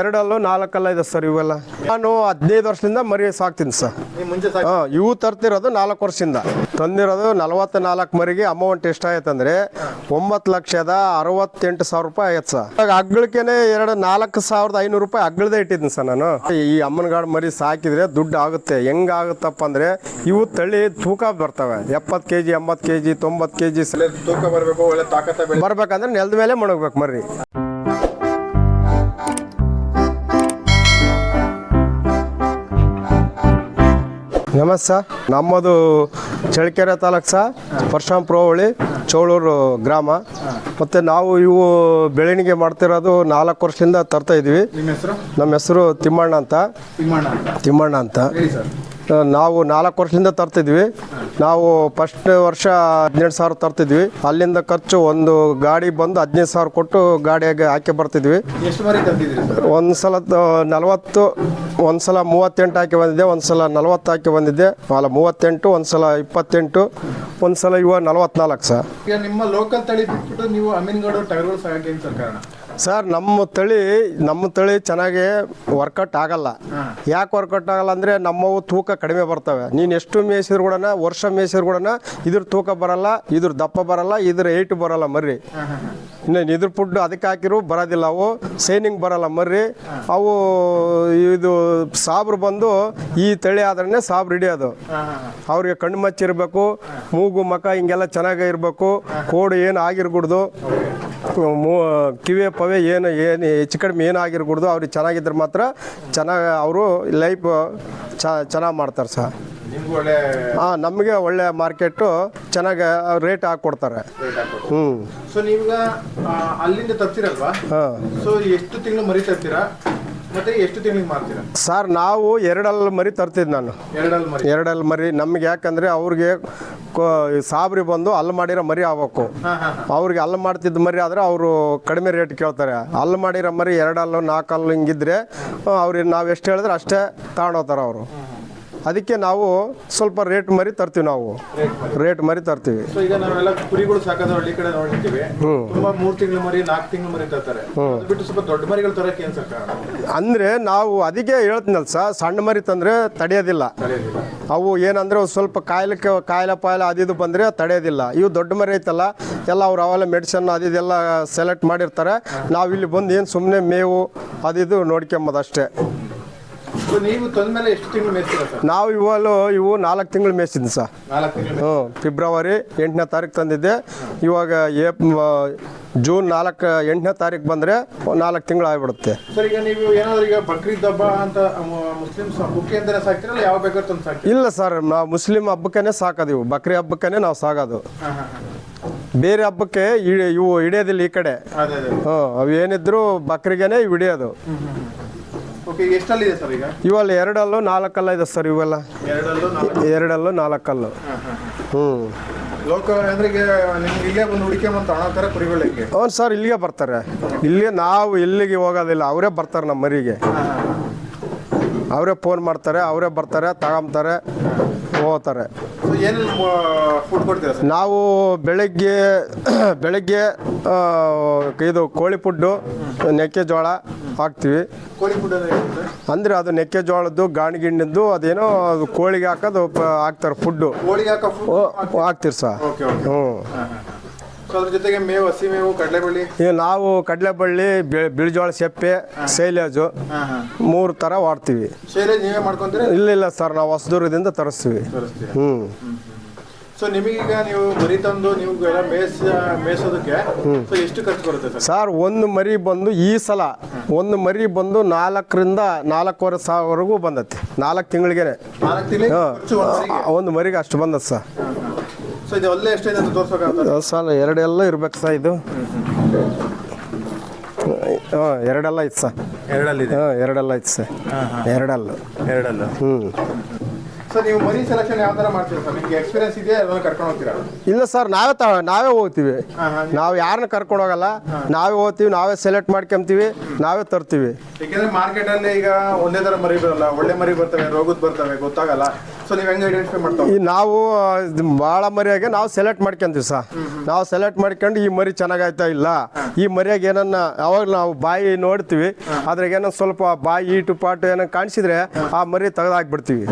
ಎರಡಲ್ಲೂ ನಾಲ್ಕಲ್ಲ ಇದೆ ಸರ್ ಇವೆಲ್ಲ. ನಾನು ಹದಿನೈದು ವರ್ಷದಿಂದ ಮರಿ ಸಾಕ್ತೀನಿ ಸರ್. ಹಾಂ ಇವು ತರ್ತಿರೋದು ನಾಲ್ಕು ವರ್ಷದಿಂದ. ತಂದಿರೋದು ನಲವತ್ತ ನಾಲ್ಕು ಮರಿಗೆ ಅಮೌಂಟ್ ಎಷ್ಟಾಯ್ತಂದ್ರೆ ಒಂಬತ್ತು ಲಕ್ಷದ ಅರವತ್ತೆಂಟು ಸಾವಿರ ರೂಪಾಯಿ ಆಯ್ತು ಸರ್. ಈಗ ಅಗ್ಗಳಕ್ಕೇನೆ ಎರಡು ನಾಲ್ಕು ಸಾವಿರದ ಐನೂರು ರೂಪಾಯಿ ಅಗ್ಳದೇ ಇಟ್ಟಿದ್ದೀನಿ ಸರ್ ನಾನು. ಈ ಅಮ್ಮನಗಾಡು ಮರಿ ಸಾಕಿದ್ರೆ ದುಡ್ಡು ಆಗುತ್ತೆ. ಹೆಂಗಾಗುತ್ತಪ್ಪ ಅಂದ್ರೆ ಇವು ತಳಿ ತೂಕ ಬರ್ತವೆ. ಎಪ್ಪತ್ತು ಕೆ ಜಿ ಎಂಬತ್ತು ಕೆ ಜಿ ತೊಂಬತ್ತು ಕೆ ಜಿ ಬರ್ಬೇಕಂದ್ರೆ ನೆಲದ ಮೇಲೆ ಮಣಗ್ಬೇಕು ಮರ್ರಿ ನಮಸ್ತೆ ಸರ್. ನಮ್ಮದು ಚಳ್ಳಕೆರೆ ತಾಲೂಕು ಸಹ ಪರಶುರಾಮ್ ಹೋಳಿ ಚೋಳೂರು ಗ್ರಾಮ. ಮತ್ತು ನಾವು ಇವು ಬೆಳವಣಿಗೆ ಮಾಡ್ತಿರೋದು ನಾಲ್ಕು ವರ್ಷದಿಂದ ತರ್ತಾ ಇದ್ವಿ. ನಮ್ಮ ಹೆಸರು? ತಿಮ್ಮಣ್ಣ ಅಂತ. ತಿಮ್ಮಣ್ಣ ಅಂತ. ನಾವು ನಾಲ್ಕು ವರ್ಷದಿಂದ ತರ್ತಿದ್ವಿ. ನಾವು ಫಸ್ಟ್ ವರ್ಷ ಹದಿನೆಂಟು ಸಾವಿರ ತರ್ತಿದ್ವಿ. ಅಲ್ಲಿಂದ ಖರ್ಚು ಒಂದು ಗಾಡಿ ಬಂದು ಹದಿನೈದು ಸಾವಿರ ಕೊಟ್ಟು ಗಾಡಿಯಾಗೆ ಹಾಕಿ ಬರ್ತಿದ್ವಿ. ಒಂದು ಸಲ ನಲವತ್ತು ಒಂದು ಸಲ ಮೂವತ್ತೆಂಟು ಹಾಕಿ ಬಂದಿದ್ದೆ ಒಂದು ಸಲ ನಲವತ್ತು ಹಾಕಿ ಬಂದಿದ್ದೆ. ಅಲ್ಲ ಮೂವತ್ತೆಂಟು ಒಂದು ಸಲ ಇಪ್ಪತ್ತೆಂಟು ಒಂದು ಸಲ ಇವಾಗ ನಲವತ್ನಾಲ್ಕು ಸರ್. ಈಗ ನಿಮ್ಮ ಲೋಕಲ್ ತಳಿ ಬಿಟ್ಬಿಟ್ಟು ನೀವು ಅಮೀನ್ಗೌಡ ಟಗರುಗಳು ಸಹ ಏನು ಸರ್ ಕಾರಣ? ಸರ್ ನಮ್ಮ ತಳಿ ನಮ್ಮ ತಳಿ ಚೆನ್ನಾಗಿ ವರ್ಕೌಟ್ ಆಗಲ್ಲ. ಯಾಕೆ ವರ್ಕೌಟ್ ಆಗಲ್ಲ ಅಂದರೆ ನಮ್ಮವು ತೂಕ ಕಡಿಮೆ ಬರ್ತವೆ. ನೀನು ಎಷ್ಟು ಮೇಯಿಸಿದ್ರು ಕೂಡ ವರ್ಷ ಮೇಯಿಸಿದ್ರು ಕೂಡ ಇದ್ರ ತೂಕ ಬರಲ್ಲ ಇದ್ರ ದಪ್ಪ ಬರಲ್ಲ ಇದ್ರ ಏಟು ಬರಲ್ಲ ಮರ್ರಿ. ಇನ್ನೇನು ಇದ್ರ ಫುಡ್ ಅದಕ್ಕೆ ಹಾಕಿರು ಬರೋದಿಲ್ಲ ಅವು ಸೈನಿಂಗ್ ಬರಲ್ಲ ಮರ್ರಿ. ಅವು ಇದು ಸಾಬ್ರು ಬಂದು ಈ ತಳಿ ಆದ್ರೆ ಸಾಬ್ರು ಹಿಡಿಯೋದು. ಅವ್ರಿಗೆ ಕಣ್ಣು ಮಚ್ಚಿರಬೇಕು ಮೂಗು ಮಕ ಹಿಂಗೆಲ್ಲ ಚೆನ್ನಾಗಿ ಇರಬೇಕು ಕೋಡು ಏನು ಆಗಿರ್ಕೂಡ್ದು ಮೂ ಕಿವಿ ಪವೆ ಏನು ಏನು ಹೆಚ್ಚು ಕಡಿಮೆ ಏನಾಗಿರ್ಬಾರ್ದು ಅವ್ರಿಗೆ ಚೆನ್ನಾಗಿದ್ರೆ ಮಾತ್ರ ಚೆನ್ನಾಗಿ ಅವರು ಲೈಫ್ ಚೆನ್ನಾಗಿ ಮಾಡ್ತಾರೆ ಸರ್. ಹಾಂ ನಮಗೆ ಒಳ್ಳೆ ಮಾರ್ಕೆಟು ಚೆನ್ನಾಗಿ ರೇಟ್ ಹಾಕ್ಕೊಡ್ತಾರೆ ಹ್ಞೂ ಸೊ ನೀವೀಗ ಆ, ಅಲ್ಲಿಂದ ತರ್ತೀರಲ್ವಾ? ಹಾಂ. ಸೊ ಎಷ್ಟು ತಿಂಗಳು ಮರಿ ತರ್ತೀರಾ? ಮತ್ತೆ ಎಷ್ಟು ತಿಂಗಳಿಗೆ ಮಾರ್ತೀರಾ? ಸರ್ ನಾವು ಎರಡಲ್ಲಿ ಮರಿ ತರ್ತಿದ್ದು ನಾನು. ಎರಡಲ್ಲಿ ಮರಿ. ಮರಿ. ನಮ್ಗೆ ಯಾಕಂದ್ರೆ ಅವ್ರಿಗೆ ಸಾಬ್ರಿ ಬಂದು ಅಲ್ಲಿ ಮಾಡಿರೋ ಮರಿ ಆಗ್ಬೇಕು. ಅವ್ರಿಗೆ ಅಲ್ಲಿ ಮಾಡ್ತಿದ್ದ ಮರಿ ಆದ್ರೆ ಅವರು ಕಡಿಮೆ ರೇಟ್ ಕೇಳ್ತಾರೆ. ಅಲ್ಲಿ ಮಾಡಿರೋ ಮರಿ ಎರಡಲ್ಲು ನಾಲ್ಕಲ್ಲು ಹಿಂಗಿದ್ರೆ ಅವ್ರಿಗೆ ನಾವು ಎಷ್ಟು ಹೇಳಿದ್ರೆ ಅಷ್ಟೇ ತಗೊಂಡೋಗ್ತಾರೆ ಅವರು. ಅದಕ್ಕೆ ನಾವು ಸ್ವಲ್ಪ ರೇಟ್ ಮರಿ ತರ್ತೀವಿ ನಾವು. ರೇಟ್ ಮರಿ ತರ್ತೀವಿ. ಸೊ ಈಗ ನಾವೆಲ್ಲ ಕುರಿಗಳು ಸಾಕೋದು ಹಳ್ಳಿ ಕಡೆ ನೋಡಿರ್ತೀವಿ ತುಂಬಾ ಮೂರ್ ತಿಂಗಳು ಮರಿ ನಾಲ್ಕು ತಿಂಗಳು ಮರಿ ತರ್ತಾರೆ. ಅದು ಬಿಟ್ಟು ಸ್ವಲ್ಪ ದೊಡ್ಡ ಮರಿಗಳು ತರಕ್ಕೆ ಏನ್ ಸರ್ ಕಾರಣ ಅಂದರೆ ನಾವು ಅದಕ್ಕೆ ಹೇಳ್ತೀನಲ್ ಸರ್ ಸಣ್ಣ ಮರಿ ತಂದರೆ ತಡೆಯೋದಿಲ್ಲ. ಅವು ಏನಂದ್ರೆ ಸ್ವಲ್ಪ ಕಾಯಿಲೆ ಕಾಯಿಲೆ ಪಾಯಿಲೆ ಅದಿದು ಬಂದರೆ ತಡೆಯೋದಿಲ್ಲ. ಇವು ದೊಡ್ಡ ಮರಿ ಐತಲ್ಲ ಎಲ್ಲ ಅವ್ರು ಅವೆಲ್ಲ ಮೆಡಿಸನ್ ಅದಿದೆಲ್ಲ ಸೆಲೆಕ್ಟ್ ಮಾಡಿರ್ತಾರೆ. ನಾವು ಇಲ್ಲಿ ಬಂದು ಏನು ಸುಮ್ಮನೆ ಮೇವು ಅದಿದು ನೋಡ್ಕೊಂಬೋದು ಅಷ್ಟೇ. ನೀವು ತಂದ್ಮೇಲೆ ಎಷ್ಟು ತಿಂಗಳು ಮೇಯ್ತೀರಾ ಸರ್? ನಾವು ಇವಾಗಲೂ ಇವು ನಾಲ್ಕು ತಿಂಗಳು ಮೇಯ್ಸಿದ್ವಿ ಸರ್. ನಾಲ್ಕು ತಿಂಗಳು ಹ್ಞೂ ಫೆಬ್ರವರಿ ಎಂಟನೇ ತಾರೀಕು ತಂದಿದ್ದೆ. ಇವಾಗ ಏಪ್ ಜೂನ್ ನಾಲ್ಕು ಎಂಟನೇ ತಾರೀಕು ಬಂದರೆ ನಾಲ್ಕು ತಿಂಗಳು ಆಗಿಬಿಡುತ್ತೆ. ಸರ್ ಈಗ ನೀವು ಏನಾದ್ರು ಈಗ ಬಕ್ರೀದ್ ಹಬ್ಬ ಅಂತ ಮುಸ್ಲಿಮ್ಸ್ ಹಬ್ಬಕ್ಕೆ ಸಾಕ್ತಿರಲ್ಲ ಯಾವ ಬೇಕಾದ್ರೂ ತಂದು ಸಾಕಿ ಇಲ್ಲ ಸರ್ ನಾವು ಮುಸ್ಲಿಂ ಹಬ್ಬಕ್ಕೇ ಸಾಕೋದು ಇವು. ಬಕ್ರಿ ಹಬ್ಬಕ್ಕೇ ನಾವು ಸಾಗೋದು ಬೇರೆ ಹಬ್ಬಕ್ಕೆ ಇವು ಹಿಡಿಯೋದಿಲ್ಲ ಈ ಕಡೆ. ಹ್ಞೂ ಅವು ಏನಿದ್ರು ಬಕ್ರಿಗೇನೆ ಇವು ಹಿಡಿಯೋದು ಎಷ್ಟಲ್ಲಿದೆ ಸರ್ ಈಗ? ಇವೆಲ್ಲ ಎರಡಲ್ಲೂ ನಾಲ್ಕಲ್ಲ ಇದೆ ಸರ್ ಇವೆಲ್ಲ. ಎರಡಲ್ಲೂ ನಾಲ್ಕು. ಎರಡಲ್ಲೂ ನಾಲ್ಕಲ್ಲು. ಹ್ಞೂ ಲೋಕ ಅಂದ್ರೆ ಈಗ ನಿಮ್ಗೆ ಇಲ್ಲೇ ಬಂದು ತಗೊಳಕ್ಕಾರ ಕುರಿಗಳಿಗೆ ಹ್ಞೂ ಸರ್ ಇಲ್ಲಿಗೆ ಬರ್ತಾರೆ. ಇಲ್ಲಿ ನಾವು ಇಲ್ಲಿಗೆ ಹೋಗೋದಿಲ್ಲ ಅವರೇ ಬರ್ತಾರೆ ನಮ್ಮ ಮರಿಗೆ ಅವರೇ ಫೋನ್ ಮಾಡ್ತಾರೆ ಅವರೇ ಬರ್ತಾರೆ ತಗೊಂತಾರೆ. ಹೋಗ್ತಾರೆ. ಸೊ ಏನೇನು ಫುಡ್ ಕೊಡ್ತೀರಾ ಸರ್? ನಾವು ಬೆಳಗ್ಗೆ ಬೆಳಗ್ಗೆ ಇದು ಕೋಳಿ ಫುಡ್ಡು ಮೆಕ್ಕೆಜೋಳ ಹಾಕ್ತೀವಿ. ಕೋಳಿ ಫುಡ್ ಅಂದ್ರೆ ಅದು ಮೆಕ್ಕೆಜೋಳದ್ದು ಗಾಣಿಗಿಣ್ಣದ್ದು ಅದೇನೋ ಅದು ಕೋಳಿಗೆ ಹಾಕೋದು ಹಾಕ್ತಾರೆ ಫುಡ್ಡು. ಕೋಳಿಗೆ ಹಾಕೋ ಹಾಕ್ತೀರಿ? ಸರ್. ಹ್ಞೂ ಅದ್ರ ಜೊತೆಗೆ ಮೇವು ಹಸಿ ಮೇವು ಕಡಲೆ ಈಗ ನಾವು ಕಡಲೆಬಳ್ಳಿ ಬಿಳಿಜೋಳ ಸೆಪ್ಪೆ ಸೈಲೇಜು ಮೂರು ಥರ ವಾಡ್ತೀವಿ. ಶೇರೆ ನೀವೇ ಮಾಡ್ಕೊಂತೀರಿ? ಇಲ್ಲ ಇಲ್ಲ ಸರ್ ನಾವು ಹೊಸದುರ್ಗದಿಂದ ತರಿಸ್ತೀವಿ. ಹ್ಮ್. ಹ್ಞೂ ಸೊ ನಿಮಗೀಗ ನೀವು ಮರಿ ತಂದು ನೀವು ಎಲ್ಲ ಮೇಯ್ಸ ಮೇಯ್ಸೋದಕ್ಕೆ ಸೊ ಎಷ್ಟು ಖರ್ಚು ಬರುತ್ತೆ ಸರ್? ಒಂದು ಮರಿ ಬಂದು ಈ ಸಲ ಒಂದು ಮರಿ ಬಂದು ನಾಲ್ಕರಿಂದ ನಾಲ್ಕೂವರೆ ಸಾವಿರವರೆಗೂ ಬಂದತಿ. ನಾಲ್ಕು ತಿಂಗಳಿಗೆ ಒಂದು ಮರಿಗೆ ಒಂದು ಮರಿಗೆ ಅಷ್ಟು ಬಂದತ್ ಸರ್. ಸೊ ಇದು ಅಲ್ಲೇ ಎಷ್ಟಿದೆ ಅಂತ ತೋರ್ಸೋಕ್ಕಾಗ್ತದೆ ಸರ್ ಎರಡೆಲ್ಲ ಇರ್ಬೇಕು ಸರ್ ಇದು. ಹಾಂ ಎರಡೆಲ್ಲ ಐತೆ ಸರ್. ಎರಡಲ್ಲಿದೆ? ಹಾಂ ಎರಡೆಲ್ಲ ಐತೆ ಸರ್. ಎರಡಲ್ಲ. ಎರಡಲ್ಲ? ಹ್ಞೂ ಸರ್ ನೀವು ಮರಿ ಸೆಲೆಕ್ಷನ್ ಯಾವ ಥರ ಮಾಡ್ತೀರಾ ಸರ್? ನಿಮಗೆ ಎಕ್ಸ್ಪೀರಿಯನ್ಸ್ ಇದೆ ಅದನ್ನ ಕರ್ಕೊಂಡು ಹೋಗ್ತೀರಾ? ಇಲ್ಲ ಸರ್ ನಾವೇ ತ ನಾವೇ ಹೋಗ್ತೀವಿ. ನಾವು ಯಾರನ್ನ ಕರ್ಕೊಂಡು ಹೋಗಲ್ಲ. ನಾವೇ ಹೋಗ್ತೀವಿ ನಾವೇ ಸೆಲೆಕ್ಟ್ ಮಾಡ್ಕೊಂತೀವಿ ನಾವೇ ತರ್ತೀವಿ. ಯಾಕೆಂದ್ರೆ ಮಾರ್ಕೆಟ್ ಅಲ್ಲಿ ಈಗ ಒಂದೇ ಥರ ಮರಿ ಬರಲ್ಲ ಒಳ್ಳೆ ಮರಿ ಬರ್ತವೆ ರೋಗದ್ ಬರ್ತವೆ ಗೊತ್ತಾಗಲ್ಲ. ಈ ನಾವು ಬಹಳ ಭಾಳ ಮರಿಯಾಗೆ ನಾವು ಸೆಲೆಕ್ಟ್ ಮಾಡ್ಕೊಂತೀವಿ ಸರ್ ನಾವು ಸೆಲೆಕ್ಟ್ ಮಾಡ್ಕೊಂಡು ಈ ಮರಿ ಚೆನ್ನಾಗಾಯ್ತಾ ಇಲ್ಲ? ಈ ಮರಿಯಾಗ ಏನನ್ನ ಅವಾಗ ನಾವು ಬಾಯಿ ನೋಡ್ತೀವಿ. ಅದ್ರಾಗ ಏನೋ ಸ್ವಲ್ಪ ಬಾಯಿ ಈಟು ಪಾಟು ಏನೋ ಕಾಣಿಸಿದ್ರೆ ಆ ಮರಿ ತೆಗೆದಾಕ್ಬಿಡ್ತೀವಿ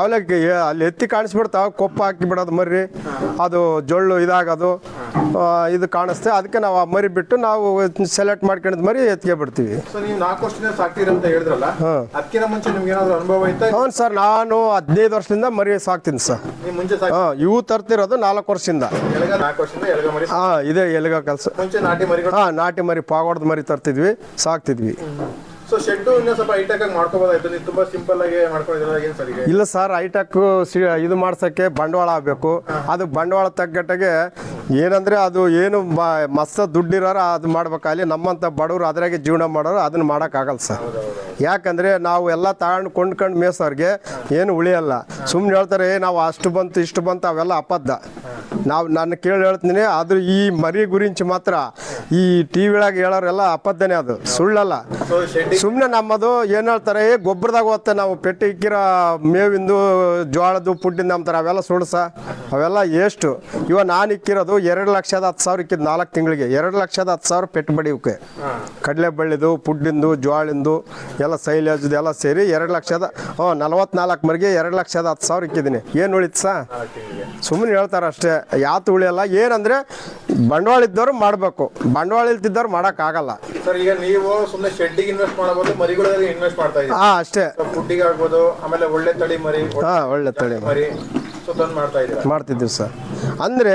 ಅವಲಕ್ಕಿ ಅಲ್ಲಿ ಎತ್ತಿ ಕಾಣಿಸ್ಬಿಡ್ತಾವ ಕೊಪ್ಪ ಹಾಕಿ ಬಿಡೋದು ಮರಿ. ಅದು ಜೊಳ್ಳು ಇದಾಗೋದು. ಇದು ಕಾಣಿಸ್ತೆ. ಅದಕ್ಕೆ ನಾವು ಆ ಮರಿ ಬಿಟ್ಟು ನಾವು ಸೆಲೆಕ್ಟ್ ಮಾಡ್ಕೊಂಡಿದ್ ಮರಿ ಎತ್ಗೆ ಬಿಡ್ತೀವಿ. ಹ್ಞೂ ಸರ್ ನಾನು ಹದಿನೈದು ವರ್ಷದಿಂದ ಮರಿ ಸಾಕ್ತೀನಿ ಸರ್. ಹಾಂ ಇವು ತರ್ತಿರೋದು ನಾಲ್ಕು ವರ್ಷದಿಂದ. ಹಾಂ ಎಲ್ಗ ಇದೆ ಎಲ್ಲಿಗ ಕೆಲಸ. ಹಾ ನಾಟಿ ಮರಿ ಪಾಗೋಡ್ದ ಮರಿ ತರ್ತಿದ್ವಿ ಸಾಕ್ತಿದ್ವಿ. ಸೊ ಶೆಡ್ ಇನ್ನೂ ಸ್ವಲ್ಪ ಹೈಟೆಕ್ ಆಗಿ ಮಾಡ್ಕೋಬೋದಾಯ್ತು. ನೀವು ತುಂಬಾ ಸಿಂಪಲ್ ಆಗಿ ಮಾಡ್ಕೊಂಡಿದ್ರೆ ಏನು ಸರ್ ಈಗ ಇಲ್ಲ ಸರ್ ಐಟೆಕ್ ಇದು ಮಾಡ್ಸಕ್ಕೆ ಬಂಡವಾಳ ಆಗಬೇಕು. ಅದು ಬಂಡವಾಳ ತಗ್ಗಟ್ಟಗೆ ಏನಂದ್ರೆ ಅದು ಏನು ಮಸ್ತ ದುಡ್ಡಿರೋರು ಅದು ಮಾಡ್ಬೇಕಾಗಲಿ ನಮ್ಮಂಥ ಬಡವರು ಅದ್ರಾಗೆ ಜೀವನ ಮಾಡೋರು ಅದನ್ನ ಮಾಡೋಕ್ಕಾಗಲ್ಲ ಸರ್. ಯಾಕಂದ್ರೆ ನಾವು ಎಲ್ಲ ತಗೊಂಡು ಕೊಂಡ್ಕೊಂಡು ಮೇಸೋರಿಗೆ ಏನು ಉಳಿಯಲ್ಲ. ಸುಮ್ಮನೆ ಹೇಳ್ತಾರೆ "ಏ, ನಾವು ಅಷ್ಟು ಬಂತು ಇಷ್ಟು ಬಂತು ಅವೆಲ್ಲ ಅಪದ್ಧ ನಾವು ನಾನು ಕೇಳಿ ಹೇಳ್ತೀನಿ ಆದ್ರೆ ಈ ಮರಿ ಗುరించి ಮಾತ್ರ ಈ ಟಿ ವಿಳಾಗ ಹೇಳೋರೆಲ್ಲ ಅಪದ್ದನೇ ಅದು ಸುಳ್ಳಲ್ಲ. ಸುಮ್ಮನೆ ನಮ್ಮದು ಏನು ಹೇಳ್ತಾರೆ ಗೊಬ್ಬರದಾಗ ಹೋಗುತ್ತೆ ನಾವು ಪೆಟ್ಟಿ ಇಕ್ಕಿರೋ ಮೇವಿಂದು ಜೋಳದ್ದು ಪುಡ್ಡಿಂದ ಅಂತಾರೆ ಅವೆಲ್ಲ ಸುಳ್ಸ. ಅವೆಲ್ಲ ಎಷ್ಟು ಇವಾಗ ನಾನು ಇಕ್ಕಿರೋದು ಎರಡು ಲಕ್ಷದ ಹತ್ತು ಸಾವಿರ ಇಕ್ಕಿದ್ದು ನಾಲ್ಕು ತಿಂಗಳಿಗೆ ಎರಡು ಲಕ್ಷದ ಹತ್ತು ಸಾವಿರ ಪೆಟ್ಟು ಬಡಿಯೋಕೆ ಕಡಲೆ ಬಳ್ಳಿದು ಪುಡ್ಡಿಂದು ಜೋಳಿಂದು ಎಲ್ಲ ಸೈಲೇಜ್ದು ಎಲ್ಲ ಸೇರಿ ಎರಡು ಲಕ್ಷದ ಹ್ಞೂ ನಲವತ್ನಾಲ್ಕು ಮರಿಗೆ ಎರಡು ಲಕ್ಷದ ಹತ್ತು ಸಾವಿರ ಇಕ್ಕಿದ್ದೀನಿ. ಏನು ಉಳಿತು ಸಾ? ಸುಮ್ಮನೆ ಹೇಳ್ತಾರೆ ಅಷ್ಟೇ. ಯಾತು ಉಳಿಯಲ್ಲ ಏನಂದ್ರೆ ಬಂಡವಾಳ ಇದ್ದವ್ರು ಮಾಡಬೇಕು. ಬಂಡವಾಳ ಇಲ್ತಿದ್ದವ್ರು ಮಾಡೋಕ್ಕಾಗಲ್ಲ. ಸರ್ ಈಗ ನೀವು ಸುಮ್ಮನೆ ಶೆಡ್ಡಿಗೆ ಇನ್ವೆಸ್ಟ್ ಮಾಡಬಹುದು ಮರಿಗಳಲ್ಲಿ ಇನ್ವೆಸ್ಟ್ ಮಾಡ್ತಾ ಇದ್ದೀವಿ ಹಾಂ ಅಷ್ಟೇ. ಫುಡ್ಡಿಗೆ ಆಗ್ಬೋದು ಆಮೇಲೆ ಒಳ್ಳೆ ತಳಿ ಮರಿ ಹಾಂ ಒಳ್ಳೆ ತಳಿ ಮರಿ. ಮಾಡ್ತಿದ್ದೀವಿ ಸರ್. ಅಂದರೆ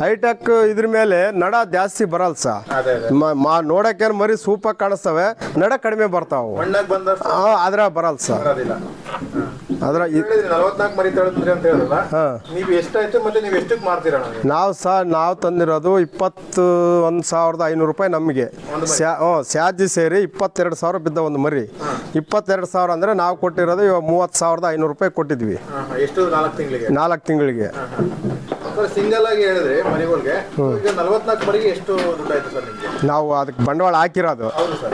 ಹೈಟೆಕ್ ಇದ್ರ ಮೇಲೆ ನಡ ಜಾಸ್ತಿ ಬರಲ್ಲ ಸರ್. ನೋಡಕ್ಕೆ ಮ- ಮರಿ ಸೂಪರ್ ಕಾಣಿಸ್ತವೆ ನಡ ಕಡಿಮೆ ಬರ್ತಾವೆ ಆದ್ರೆ ಅದ್ರ ಬರಲ್ಲ ಸರ್. ಅದ್ರ ನಲವತ್ನಾಲ್ಕು ಮರಿ ತಳಿದ್ರಿ ಅಂತ ಹೇಳಿದ್ರಲ್ಲ ನೀವು ಎಷ್ಟಾಯ್ತು ಮತ್ತೆ ನೀವು ಎಷ್ಟಕ್ಕೆ ಮಾರ್ತೀರಾ ನಾವು? ಸಹ ನಾವು ತಂದಿರೋದು ಇಪ್ಪತ್ತು ಒಂದು ಸಾವಿರದ ಐನೂರು ರೂಪಾಯಿ ನಮಗೆ. ಸ್ಯಾ ಓ ಸ್ಯಾಜಿ ಸೇರಿ ಇಪ್ಪತ್ತೆರಡು ಸಾವಿರ ಬಿದ್ದ ಒಂದು ಮರಿ. ಇಪ್ಪತ್ತೆರಡು ಸಾವಿರ ಅಂದರೆ ನಾವು ಕೊಟ್ಟಿರೋದು ಇವಾಗ ಮೂವತ್ತು ಸಾವಿರದ ಐನೂರು ರೂಪಾಯಿ ಕೊಟ್ಟಿದ್ವಿ. ಎಷ್ಟು? ನಾಲ್ಕು ತಿಂಗಳಿಗೆ? ನಾಲ್ಕು ತಿಂಗಳಿಗೆ. ಸರ್ ಸಿಂಗಲ್ ಆಗಿ ಹೇಳಿದ್ರೆ ಮರಿಗಳಿಗೆ ಈಗ ನಲವತ್ನಾಲ್ಕು ಮರಿಗೆ ಎಷ್ಟು ದುಡ್ಡಾಯ್ತು ಸರ್ ನಿಮಗೆ? ನಾವು ಅದಕ್ಕೆ ಬಂಡವಾಳ ಹಾಕಿರೋದು.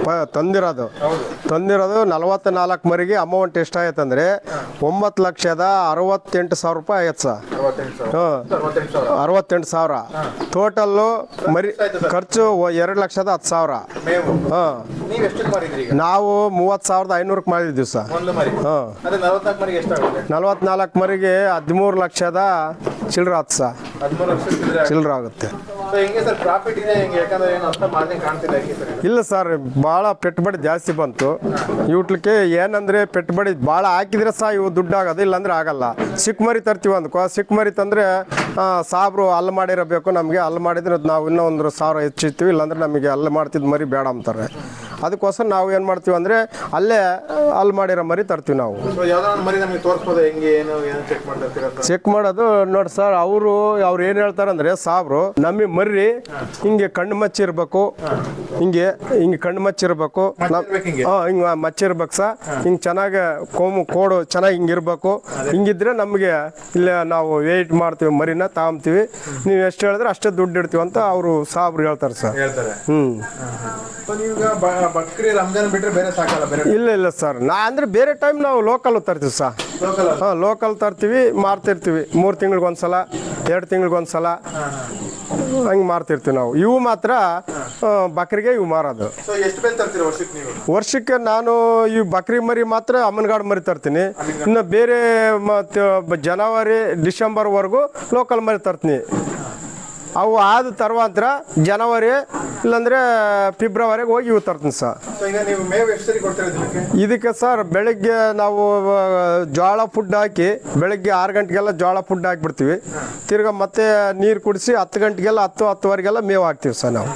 ಪ- ತಂದಿರೋದು. ತಂದಿರೋದು ನಲವತ್ತ ನಾಲ್ಕು ಮರಿಗೆ ಅಮೌಂಟ್ ಎಷ್ಟಾಯ್ತು ಅಂದರೆ ಒಂಬತ್ತು ಲಕ್ಷದ ಅರವತ್ತೆಂಟು ಸಾವಿರ ರೂಪಾಯಿ ಆಯ್ತು ಸರ್. ಅರವತ್ತೆಂಟು ಸಾವಿರ. ಹ್ಞೂ ಅರವತ್ತೆಂಟು ಸಾವಿರ. ಅರವತ್ತೆಂಟು ಸಾವಿರ. ಟೋಟಲ್ಲು ಮರಿ ಖರ್ಚು ಒ- ಎರಡು ಲಕ್ಷದ ಹತ್ತು ಸಾವಿರ. ಮೇವು. ಹಾಂ. ನೀವು ಎಷ್ಟಕ್ಕೆ ಮಾರಿದ್ರಿ ಈಗ? ನಾವು ಮೂವತ್ತು ಸಾವಿರದ ಐನೂರಕ್ಕೆ ಮಾಡಿದ್ವಿ ಸರ್. ಒಂದು ಮರಿ. ಹಾಂ. ಅದೇ ನಲವತ್ನಾಲ್ಕು ಮರಿಗೆ ಎಷ್ಟಾಗುತ್ತೆ? ನಲವತ್ನಾಲ್ಕು ಮರಿಗೆ ಹದಿಮೂರು ಲಕ್ಷದ ಚಿಲ್ಲರ ಹತ್ತು ಹದಿಮೂರು ಚಿಲ್ಲರ ಆಗುತ್ತೆ. ಇಲ್ಲ ಸರ್ ಭಾಳ ಪೆಟ್ಟುಬಡಿ ಜಾಸ್ತಿ ಬಂತು. ಇವ್ಲಿಕ್ಕೆ ಏನಂದ್ರೆ ಪೆಟ್ಟುಬಡಿ ಭಾಳ ಹಾಕಿದ್ರೆ ಸಹ ಇವು ದುಡ್ಡು ಆಗೋದು ಇಲ್ಲಾಂದ್ರೆ ಆಗಲ್ಲ. ಸಿಕ್ ಮರಿ ತರ್ತೀವಿ ಅಂದ್ಕೋ ಸಿಕ್ ಮರಿ ತಂದರೆ ಸಾಬ್ರು ಅಲ್ಲಿ ಮಾಡಿರಬೇಕು ನಮಗೆ ಅಲ್ಲಿ ಮಾಡಿದ್ರೆ ನಾವು ಇನ್ನೂ ಒಂದು ಸಾವಿರ ಹೆಚ್ಚಿರ್ತೀವಿ ಇಲ್ಲಾಂದ್ರೆ ನಮಗೆ ಅಲ್ಲಿ ಮಾಡ್ತಿದ್ದು ಮರಿ ಬೇಡ ಅಂತಾರೆ. ಅದಕ್ಕೋಸ್ಕರ ನಾವು ಏನು ಮಾಡ್ತೀವಿ ಅಂದರೆ ಅಲ್ಲೇ ಅಲ್ಲಿ ಮಾಡಿರೋ ಮರಿ ತರ್ತೀವಿ ನಾವು. ಚೆಕ್ ಮಾಡೋದು ನೋಡಿ ಸರ್ ಅವರು ಅವ್ರು ಏನು ಹೇಳ್ತಾರೆ ಅಂದರೆ ಸಾಬ್ರು ನಮಗೆ ಮರಿ ಹಿಂಗೆ ಕಣ್ಣು ಮಚ್ಚಿರ್ಬೇಕು ಹಿಂಗೆ ಹಿಂಗೆ ಕಣ್ಣು ಮಚ್ಚಿರ್ಬೇಕು? ಹಾಂ ಹಿಂಗೆ ಮಚ್ಚಿರ್ಬೇಕು ಸರ್. ಹಿಂಗೆ ಚೆನ್ನಾಗಿ ಕೋಮು ಕೋಡು ಚೆನ್ನಾಗಿ ಹಿಂಗೆ ಇರಬೇಕು. ಹಿಂಗಿದ್ರೆ ನಮಗೆ ಇಲ್ಲೇ ನಾವು ವೆಯ್ಟ್ ಮಾಡ್ತೀವಿ ಮರಿನ ತಗೊಂತೀವಿ ನೀವು ಎಷ್ಟು ಹೇಳಿದ್ರೆ ಅಷ್ಟೇ ದುಡ್ಡು ಇಡ್ತೀವಿ ಅಂತ ಅವರು ಸಾಬ್ರು ಹೇಳ್ತಾರೆ ಸರ್. ಹೇಳ್ತಾರೆ. ಹ್ಞೂ ಬಕ್ರಿ ರಂಜಾನ್ ಬಿಟ್ರೆ ಬೇರೆ ಸಾಕಲ್ಲ ಬೇರೆ ಇಲ್ಲ ಇಲ್ಲ ಸರ್. ನಾ ಅಂದ್ರೆ ಬೇರೆ ಟೈಮ್ ನಾವು ಲೋಕಲ್ ತರ್ತೀವಿ ಸರ್. ಲೋಕಲ್ ಹಾಂ ಲೋಕಲ್ ತರ್ತೀವಿ ಮಾರ್ತಿರ್ತೀವಿ. ಮೂರು ತಿಂಗ್ಳಿಗೆ ಒಂದ್ಸಲ ಎರಡು ತಿಂಗ್ಳಿಗೆ ಒಂದ್ಸಲ ಹಂಗೆ ಮಾರ್ತಿರ್ತೀವಿ ನಾವು. ಇವು ಮಾತ್ರ ಬಕ್ರಿಗೆ ಇವು ಮಾರೋದು. ಸೊ ಎಷ್ಟು ಬೆಲೆ ತರ್ತೀರ ವರ್ಷಕ್ಕೆ ನೀವು? ವರ್ಷಕ್ಕೆ ನಾನು ಈ ಬಕ್ರಿ ಮರಿ ಮಾತ್ರ ಅಮ್ಮನಗಾಡು ಮರಿ ತರ್ತೀನಿ. ಇನ್ನು ಬೇರೆ ಮತ್ತು ಜನವರಿ ಡಿಸೆಂಬರ್ವರೆಗೂ ಲೋಕಲ್ ಮರಿ ತರ್ತೀನಿ. ಅವು ಆದ ತರುವಾಂತರ ಜನವರಿ ಇಲ್ಲಾಂದ್ರೆ ಫೆಬ್ರವರಿಗೆ ಹೋಗಿ ಇವು ತರ್ತೀನಿ ಸರ್. ಇದಕ್ಕೆ ಸರ್ ಬೆಳಗ್ಗೆ ನಾವು ಜೋಳ ಫುಡ್ ಹಾಕಿ ಬೆಳಗ್ಗೆ ಆರು ಗಂಟೆಗೆಲ್ಲ ಜೋಳ ಫುಡ್ ಹಾಕಿಬಿಡ್ತೀವಿ. ತಿರ್ಗಾ ಮತ್ತೆ ನೀರು ಕುಡಿಸಿ ಹತ್ತು ಗಂಟೆಗೆಲ್ಲ ಹತ್ತು ಹತ್ತುವರೆಗೆಲ್ಲ ಮೇವು ಹಾಕ್ತೀವಿ ಸರ್ ನಾವು.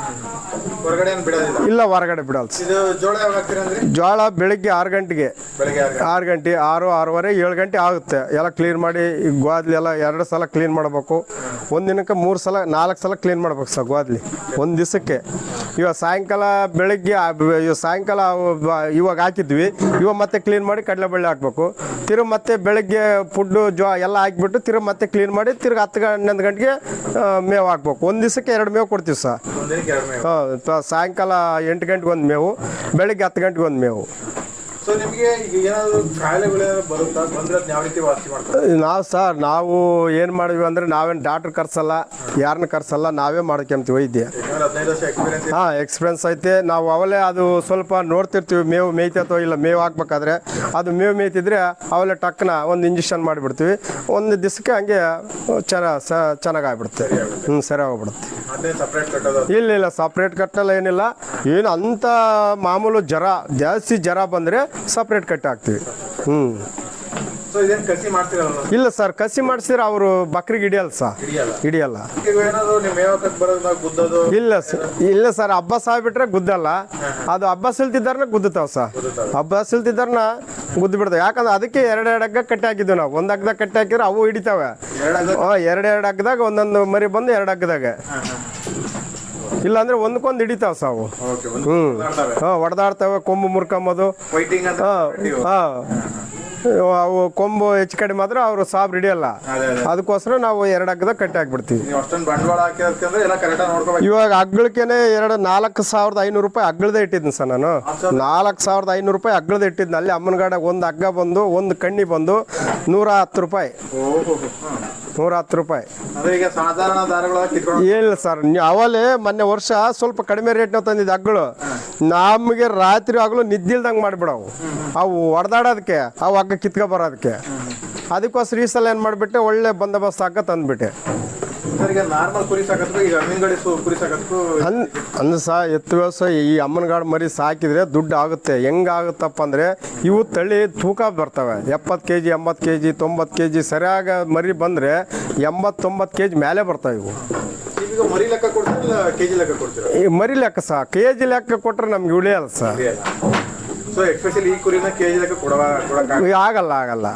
ಹೊರಗಡೆ ಏನು ಬಿಡೋದಿಲ್ಲ. ಇಲ್ಲ ಹೊರಗಡೆ ಬಿಡಲ್ಲ ಸರ್. ಇದು ಜೋಳ ಯಾವಾಗ ಹಾಕ್ತೀರಾ ಅಂದ್ರೆ? ಜೋಳ ಬೆಳಗ್ಗೆ ಆರು ಗಂಟೆಗೆ. ಬೆಳಗ್ಗೆ ಆರು ಗಂಟೆ. ಆರು ಗಂಟೆ ಆರು ಆರೂವರೆ ಏಳು ಗಂಟೆ ಆಗುತ್ತೆ. ಎಲ್ಲ ಕ್ಲೀನ್ ಮಾಡಿ ಈ ಗ್ವಾದ್ಲಿ ಎಲ್ಲ ಎರಡು ಸಲ ಕ್ಲೀನ್ ಮಾಡಬೇಕು. ಒಂದು ದಿನಕ್ಕೆ ಮೂರು ಸಲ ನಾಲ್ಕು ಸಲ ಕ್ಲೀನ್ ಮಾಡ್ಬೇಕು ಸರ್ ಗ್ವಾದ್ಲಿ. ಒಂದು ದಿವಸಕ್ಕೆ ಇವಾಗ ಸಾಯಂಕಾಲ ಬೆಳಗ್ಗೆ ಆ ಬ- ಇವಾಗ ಸಾಯಂಕಾಲ ಅವು ಬ- ಇವಾಗ ಹಾಕಿದ್ವಿ. ಇವಾಗ ಮತ್ತೆ ಕ್ಲೀನ್ ಮಾಡಿ ಕಡಲೆಬೇಳೆ ಹಾಕ್ಬೇಕು. ತಿರುಗಿ ಮತ್ತೆ ಬೆಳಗ್ಗೆ ಫುಡ್ಡು ಜೋ ಎಲ್ಲ ಹಾಕ್ಬಿಟ್ಟು ತಿರುಗಿ ಮತ್ತೆ ಕ್ಲೀನ್ ಮಾಡಿ ತಿರ್ಗಿ ಹತ್ತು ಗ- ಹನ್ನೊಂದು ಗಂಟೆಗೆ ಆ, ಮೇವು ಹಾಕ್ಬೇಕು. ಒಂದು ದಿವಸಕ್ಕೆ ಎರಡು ಮೇವು ಕೊಡ್ತೀವಿ ಸರ್. ಒಂದ್ ದಿನಕ್ಕೆ ಎರಡು ಮೇವು ಹಾಂ ಸಾಯಂಕಾಲ ಎಂಟು ಗಂಟೆಗೆ ಒಂದು ಮೇವು ಬೆಳಗ್ಗೆ ಹತ್ತು ಗಂಟೆಗೆ ಒಂದು ಮೇವು ನಾವು ಸರ್ ನಾವು ಏನು ಮಾಡಿದ್ವಿ ಅಂದರೆ ನಾವೇನು ಡಾಕ್ಟ್ರ್ ಕರ್ಸಲ್ಲ ಯಾರನ್ನ ಕರ್ಸಲ್ಲ ನಾವೇ ಮಾಡ್ಕೊಂತೀವಿ ವೈದ್ಯ. ಹಾ ಎಕ್ಸ್ಪೀರಿಯನ್ಸ್ ಹಾಂ ಎಕ್ಸ್ಪೀರಿಯನ್ಸ್ ಐತೆ. ನಾವು ಅವಲೇ ಅದು ಸ್ವಲ್ಪ ನೋಡ್ತಿರ್ತೀವಿ ಮೇವು ಮೇಯ್ತೋ ಇಲ್ಲ ಮೇವು ಹಾಕ್ಬೇಕಾದ್ರೆ. ಅದು ಮೇವು ಮೇಯ್ತಿದ್ರೆ ಅವಲೇ ಟಕ್ನ ಒಂದು ಇಂಜೆಕ್ಷನ್ ಮಾಡಿಬಿಡ್ತೀವಿ. ಒಂದು ದಿವಸಕ್ಕೆ ಹಂಗೆ ಚೆನ್ನ ಸ ಚೆನ್ನಾಗಾಗ್ಬಿಡುತ್ತೆ. ಹ್ಞೂ ಸರಿ ಆಗ್ಬಿಡುತ್ತೆ. ಇಲ್ಲ ಇಲ್ಲ ಸಪ್ರೇಟ್ ಕಟ್ಟಲ್ಲ ಏನಿಲ್ಲ. ಏನು ಅಂಥ ಮಾಮೂಲು ಜ್ವರ ಜಾಸ್ತಿ ಜ್ವರ ಬಂದರೆ ಸಪ್ರೇಟ್ ಕಟ್ ಹಾಕ್ತೀವಿ. ಹ್ಞೂ ಸೊ ಇದೇನ್ ಕಸಿ ಮಾಡ್ತಿರಲ್ಲ ಇಲ್ಲ ಸರ್ ಕಸಿ ಮಾಡಿಸಿದ್ರೆ ಅವರು ಬಕ್ರಿಗೆ ಹಿಡಿಯಲ್ಲ ಸರ್. ಹಿಡಿಯಲ್ಲ ಇಲ್ಲ ಸರ್ ಇಲ್ಲ ಸರ್ ಹಬ್ಬ ಬಿಟ್ರೆ ಗುದ್ದಲ್ಲ. ಅದು ಹಬ್ಬ ಸಿಲ್ತಿದ್ದಾರನ ಗುದ್ದುತ್ತಾವ ಸರ್. ಹಬ್ಬ ಸಿಲ್ತಿದ್ದಾರನ ಗುದ್ದು ಬಿಡ್ತಾವೆ ಯಾಕಂದ್ರೆ ಅದಕ್ಕೆ ಎರಡು ಎರಡು ಹಗ್ಗ ಕಟ್ಟಿ ಹಾಕಿದ್ವಿ ನಾವು. ಒಂದು ಹಗ್ಗದಾಗ ಕಟ್ಟಿ ಹಾಕಿದ್ರೆ ಅವು ಹಿಡಿತಾವೆ. ಎರಡು ಎರಡು ಹಗ್ಗದಾಗ ಒಂದೊಂದು ಮರಿ ಬಂದು ಎರಡು ಹಗ್ಗದಾಗ. ಇಲ್ಲಾಂದ್ರೆ ಒಂದಕ್ಕೊಂದು ಹಿಡಿತಾವ ಸಾವು. ಹ್ಞೂ ಮಾತಾಡ್ತವೆ ಹಾಂ ಹೊಡೆದಾಡ್ತವೆ ಕೊಂಬು ಮುರ್ಕೊಂಬೋದು. ಹಾಂ ಹಾಂ. ಅವು ಕೊಂಬು ಹೆಚ್ಚು ಕಡಿಮೆ ಆದ್ರೆ ಅವರು ಸಾಬ್ ಹಿಡಿಯಲ್ಲ. ಅದೇ ಅದೇ ಅದಕ್ಕೋಸ್ಕರ ನಾವು ಎರಡು ಹಗ್ಗದ ಕಟ್ಟಿ ಹಾಕ್ಬಿಡ್ತೀವಿ. ಇವಾಗ ಅಗ್ಗಳಕ್ಕೇನೆ ಎರಡು ನಾಲ್ಕು ಸಾವಿರದ ಐನೂರು ರೂಪಾಯಿ ಹಗ್ಗಳದೇ ಇಟ್ಟಿದ್ದೀನಿ ಸರ್ ನಾನು. ನಾಲ್ಕು ಸಾವಿರದ ಐನೂರು ರೂಪಾಯಿ ಹಗ್ಗಳದೇ ಇಟ್ಟಿದ್ನ ಅಲ್ಲಿ ಅಮ್ಮನಗಾಡ ಒಂದು ಹಗ್ಗ ಬಂದು ಒಂದು ಕಣ್ಣಿ ಬಂದು ನೂರ ಹತ್ತು ರೂಪಾಯಿ. ನೂರ ಹತ್ತು ರೂಪಾಯಿ. ಇಲ್ಲ ಈಗ ಸಾಧಾರಣ ದಾರಗಳ ಕಿತ್ಕೊಂಡು ಏನಿಲ್ಲ ಸರ್ ಅವಲೇ ಮೊನ್ನೆ ವರ್ಷ ಸ್ವಲ್ಪ ಕಡಿಮೆ ರೇಟ್ನ ತಂದಿದ್ದೆ ಹಗ್ಗಳು. ನಮಗೆ ರಾತ್ರಿ ಆಗಲು ನಿದ್ದಿಲ್ದಂಗೆ ಮಾಡಿಬಿಡವು. ಅವು ಹೊಡೆದಾಡೋದಕ್ಕೆ ಅವು ಹಗ್ಗ ಕಿತ್ಕೊ ಬರೋದಕ್ಕೆ. ಅದಕ್ಕೋಸ್ಕರ ಈ ಸಲ ಏನು ಮಾಡಿಬಿಟ್ಟೆ ಒಳ್ಳೆ ಬಂದೋಬಸ್ತ್ ಹಗ್ಗ ತಂದುಬಿಟ್ಟೆ. ಅನ್ ಸಹ ಎತ್ತು ವ್ಯವಸಾಯ ಈ ಅಮ್ಮನಗಾಡು ಮರಿ ಸಾಕಿದ್ರೆ ದುಡ್ಡು ಆಗುತ್ತೆ. ಹೆಂಗಾಗುತ್ತಪ್ಪ ಅಂದರೆ ಇವು ತಳ್ಳಿ ತೂಕ ಬರ್ತವೆ. ಎಪ್ಪತ್ತು ಕೆ ಜಿ ಎಂಬತ್ತು ಕೆ ಜಿ ತೊಂಬತ್ತು ಕೆ ಜಿ ಸರಿಯಾಗಿ ಮರಿ ಬಂದರೆ ಎಂಬತ್ತೊಂಬತ್ತು ಕೆ ಜಿ ಮೇಲೆ ಬರ್ತಾವೆ ಇವು. ಮರಿ ಲೆಕ್ಕ ಕೊಡ್ತೀರಾ ಕೆಜಿ ಲೆಕ್ಕ ಕೊಡ್ತೀರಾ? ಈ ಮರಿ ಲೆಕ್ಕ ಸಹ ಕೆ ಜಿ ಲೆಕ್ಕ ಕೊಟ್ಟರೆ ನಮ್ಗೆ ಉಳಿಯಲ್ಲ ಸರ್ ಸೊ ಎಸ್ಪೆಷಲಿ ಈ ಕುರಿನ ಕೆಜಿ ಲೆಕ್ಕ ಕೊಡವ ಕೊಡಕ್ ಆಗಲ್ಲ ಆಗಲ್ಲ.